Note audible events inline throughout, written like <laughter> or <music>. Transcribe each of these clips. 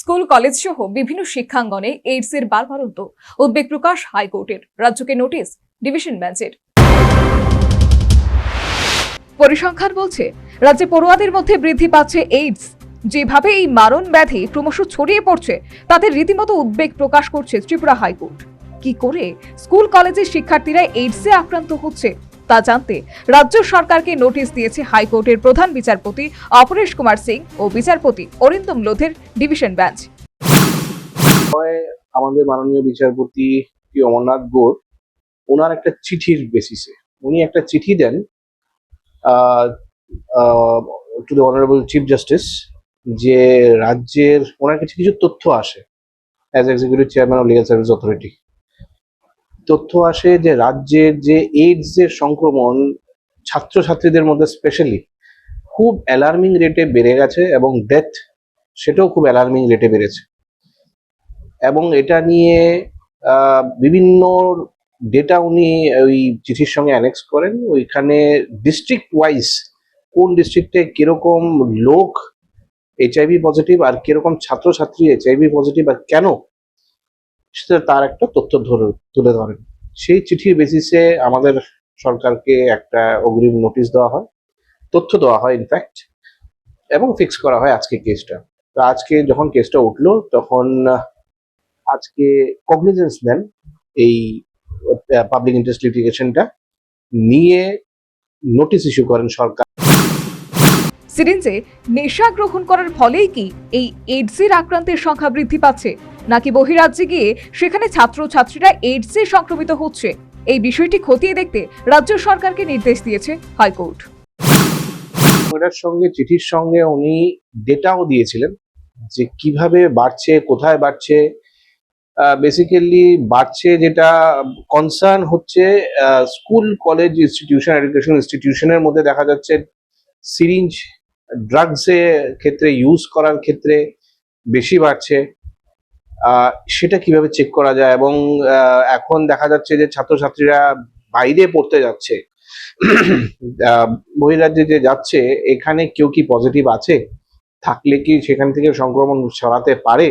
School, college সহ বিভিন্ন শিক্ষাঙ্গনে AIDS এর বারবারন্ত উদ্বেগ প্রকাশ হাইকোর্টের। রাজ্যকে নোটিশ, ডিভিশন বেঞ্চের। পরিসংখ্যান বলছে, রাজ্যে পড়ুয়াদের মধ্যে বৃদ্ধি পাচ্ছে এইডস। যেভাবে এই মারণ ব্যাধি ক্রমশ ছড়িয়ে পড়ছে, তাতে রীতিমতো উদ্বেগ প্রকাশ করছে ত্রিপুরা হাইকোর্ট। কি করে স্কুল, কলেজের শিক্ষার্থীরা এইডসে আক্রান্ত হচ্ছে? তা জানতে রাজ্য সরকারকে নোটিশ দিয়েছে হাইকোর্টের প্রধান বিচারপতি অপরেশ কুমার সিং ও বিচারপতি অরিন্দম লোধের ডিভিশন বেঞ্চ। আমাদের মাননীয় বিচারপতি অমরনাথ গোর, ওনার একটা চিঠির বেসিসে উনি একটা চিঠি দেন to the honourable chief justice যে রাজ্যের ওনার কাছে কিছু তথ্য আসে as executive chairman of legal service authority তথ্য আসে যে রাজ্যের যে এইডস এর সংক্রমণ ছাত্রছাত্রীদের মধ্যে স্পেশালি খুব অ্যালার্মিং রেটে বেড়ে গেছে এবং ডেথ সেটাও খুব অ্যালার্মিং রেটে বেড়েছে। এবং এটা নিয়ে বিভিন্ন ডেটা উনি ওই চিঠির সঙ্গে অ্যানেক্স করেন। ওইখানে ডিস্ট্রিক্ট ওয়াইজ কোন ডিস্ট্রিক্টে কীরকম লোক এইচআইভি পজিটিভ আর কীরকম ছাত্রছাত্রী এইচআইভি পজিটিভ আর কেন সেটা তার একটা তথ্য ধরে তুলে ধরেন। সেই চিঠির বেসিসে আমাদের সরকারকে একটা অগ্রিম নোটিশ দেওয়া হয়, তথ্য দেওয়া হয় ইনফ্যাক্ট এবং ফিক্স করা হয় আজকে কেসটা তো আজকে যখন কেসটা উঠল, তখন আজকে কগনিজেন্স নেন এই পাবলিক ইন্টারেস্ট লিটিগেশনটা নিয়ে নোটিশ ইস্যু করেন সরকার। সিরিঞ্জে নেশা গ্রহণ করার ফলেই কি এই এইডসের আক্রান্তের সংখ্যা বৃদ্ধি পাচ্ছে? নাকি বহিরাজ্যে গিয়ে সেখানে ছাত্রছাত্রীরা এইডসে সংক্রমিত হচ্ছে? এই বিষয়টি খতিয়ে দেখতে রাজ্য সরকারকে নির্দেশ দিয়েছে হাইকোর্ট। সঙ্গে, চিঠির সঙ্গে উনি ডেটাও দিয়েছিলেন যে কীভাবে বাড়ছে, কোথায় বাড়ছে। বেসিক্যালি বাড়ছে যেটা কনসার্ন হচ্ছে স্কুল কলেজ ইনস্টিটিউশন এডুকেশন ইনস্টিটিউশনের মধ্যে দেখা যাচ্ছে সিরিঞ্জ ড্রাগসের ক্ষেত্রে ইউজ করার ক্ষেত্রে বেশি বাড়ছে। সেটা কীভাবে চেক করা যায় এবং এখন দেখা যাচ্ছে যে ছাত্রছাত্রীরা বাইরে পড়তে যাচ্ছে। <clears throat> বহিরাজ্যে যে যাচ্ছে, এখানে কেউ কি পজিটিভ আছে? থাকলে কি সেখান থেকে সংক্রমণ ছড়াতে পারে?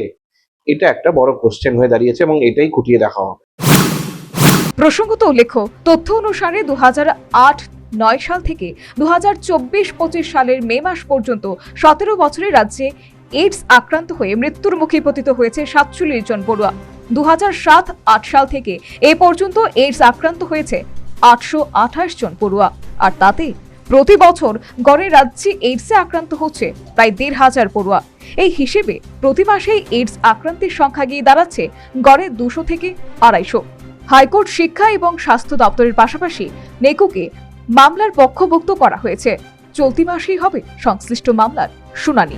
এটা একটা বড় কোশ্চেন হয়ে দাঁড়িয়েছে এবং এটাই খুঁটিয়ে দেখা হবে। প্রসঙ্গত উল্লেখ্য, তথ্য অনুসারে দু নয় সাল থেকে দু হাজার সালের মে মাস পর্যন্ত সতেরো বছরে রাজ্যে এইডস আক্রান্ত হয়ে মৃত্যুর মুখে পতিত হয়েছে সাতচল্লিশ জন পড়ুয়া। দু সাত, আট সাল থেকে এ পর্যন্ত এইডস আক্রান্ত হয়েছে আটশো আঠাশ জন পড়ুয়া। আর তাতে প্রতি বছর গড়ে রাজ্যে এইডসে আক্রান্ত হচ্ছে প্রায় দেড় হাজার পড়ুয়া। এই হিসেবে প্রতি মাসেই এইডস আক্রান্তের সংখ্যা গিয়ে দাঁড়াচ্ছে গড়ে দুশো থেকে আড়াইশো। হাইকোর্ট শিক্ষা এবং স্বাস্থ্য দপ্তরের পাশাপাশি নেকুকে মামলার পক্ষভুক্ত করা হয়েছে। চলতি মাসেই হবে সংশ্লিষ্ট মামলার শুনানি।